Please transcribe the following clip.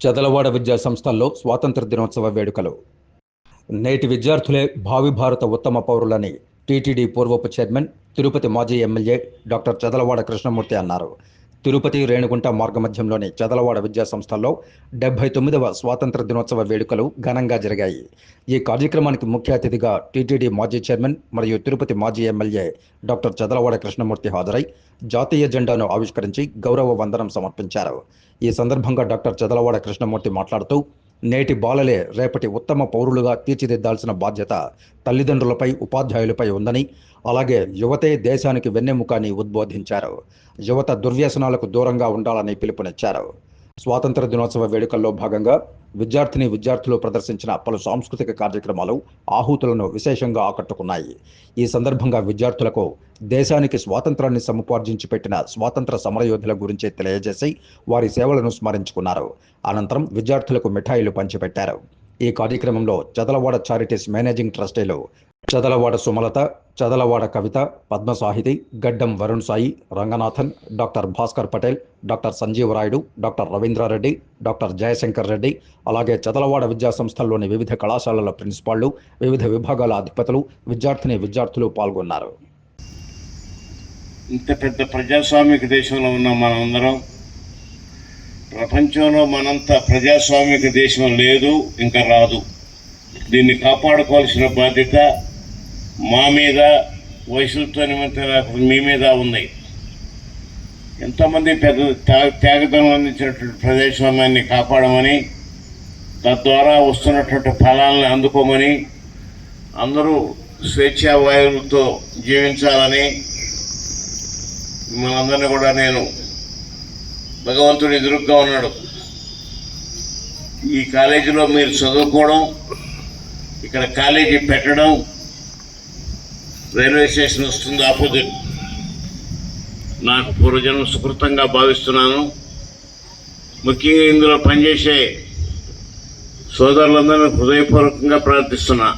చదలవాడ విద్యా సంస్థల్లో స్వాతంత్ర దినోత్సవ వేడుకలు. నేటి విద్యార్థులే భావి భారత ఉత్తమ పౌరులని టీటీడీ పూర్వపు చైర్మన్ తిరుపతి మాజీ ఎమ్మెల్యే డాక్టర్ చదలవాడ కృష్ణమూర్తి అన్నారు. తిరుపతి రేణుగుంట మార్గమధ్యంలోని చదలవాడ విద్యా సంస్థల్లో డెబ్బై తొమ్మిదవ స్వాతంత్ర దినోత్సవ వేడుకలు ఘనంగా జరిగాయి. ఈ కార్యక్రమానికి ముఖ్య అతిథిగా టీటీడీ మాజీ చైర్మన్ మరియు తిరుపతి మాజీ ఎమ్మెల్యే డాక్టర్ చదలవాడ కృష్ణమూర్తి హాజరై జాతీయ జెండాను ఆవిష్కరించి గౌరవ వందనం సమర్పించారు. ఈ సందర్భంగా డాక్టర్ చదలవాడ కృష్ణమూర్తి మాట్లాడుతూ నేటి బాలలే రేపటి ఉత్తమ పౌరులుగా తీర్చిదిద్దాల్సిన బాధ్యత తల్లిదండ్రులపై ఉపాధ్యాయులపై ఉందని అలాగే యువతే దేశానికి వెన్నెముకాని ఉద్బోధించారు. యువత దుర్వ్యసనాలకు దూరంగా ఉండాలని పిలుపునిచ్చారు. స్వాతంత్ర దినోత్సవ వేడుకల్లో భాగంగా విద్యార్థిని విద్యార్థులు ప్రదర్శించిన పలు సాంస్కృతిక కార్యక్రమాలు ఆహూతులను విశేషంగా ఆకట్టుకున్నాయి. ఈ సందర్భంగా విద్యార్థులకు దేశానికి స్వాతంత్రాన్ని సముపార్జించి పెట్టిన స్వాతంత్ర సమరయోధుల గురించి తెలియజేసి వారి సేవలను స్మరించుకున్నారు. అనంతరం విద్యార్థులకు మిఠాయిలు పంచిపెట్టారు. ఈ కార్యక్రమంలో Chadalavada charities managing ట్రస్టీలు Chadalavada Sumalatha Chadalavada Kavitha Padma Sahithi Gaddam Varun Sai Ranganathan doctor Bhaskar Patel doctor Sanjeev Rayudu doctor Ravindra Reddy doctor Jayashankar Reddy అలాగే చదలవాడ విద్యా సంస్థల్లోని వివిధ కళాశాలల ప్రిన్సిపాళ్ళు వివిధ విభాగాల అధిపతులు విద్యార్థిని విద్యార్థులు పాల్గొన్నారు. ఇంత పెద్ద ప్రజాస్వామిక దేశంలో ఉన్న మనందరం ప్రపంచంలో మనంత ప్రజాస్వామిక దేశం లేదు ఇంకా రాదు. దీన్ని కాపాడుకోవాల్సిన బాధ్యత మా మీద వయసులతో నిమిత్తం మీ మీద ఉన్నాయి ఎంతోమంది పెద్ద త్యాగ త్యాగదనం అందించినటువంటి ప్రజాస్వామ్యాన్ని కాపాడమని తద్వారా వస్తున్నటువంటి ఫలాలను అందుకోమని అందరూ స్వేచ్ఛా వాయువులతో జీవించాలని మిమ్మల్ని అందరినీ కూడా నేను భగవంతుడు ఎదురుగ్గా ఉన్నాడు. ఈ కాలేజీలో మీరు చదువుకోవడం ఇక్కడ కాలేజీ పెట్టడం రైల్వే స్టేషన్ వస్తుంది ఆపోజిట్. నాకు పూర్వజన్మ సుకృతంగా భావిస్తున్నాను. ముఖ్యంగా ఇందులో పనిచేసే సోదరులందరినీ హృదయపూర్వకంగా ప్రార్థిస్తున్నా.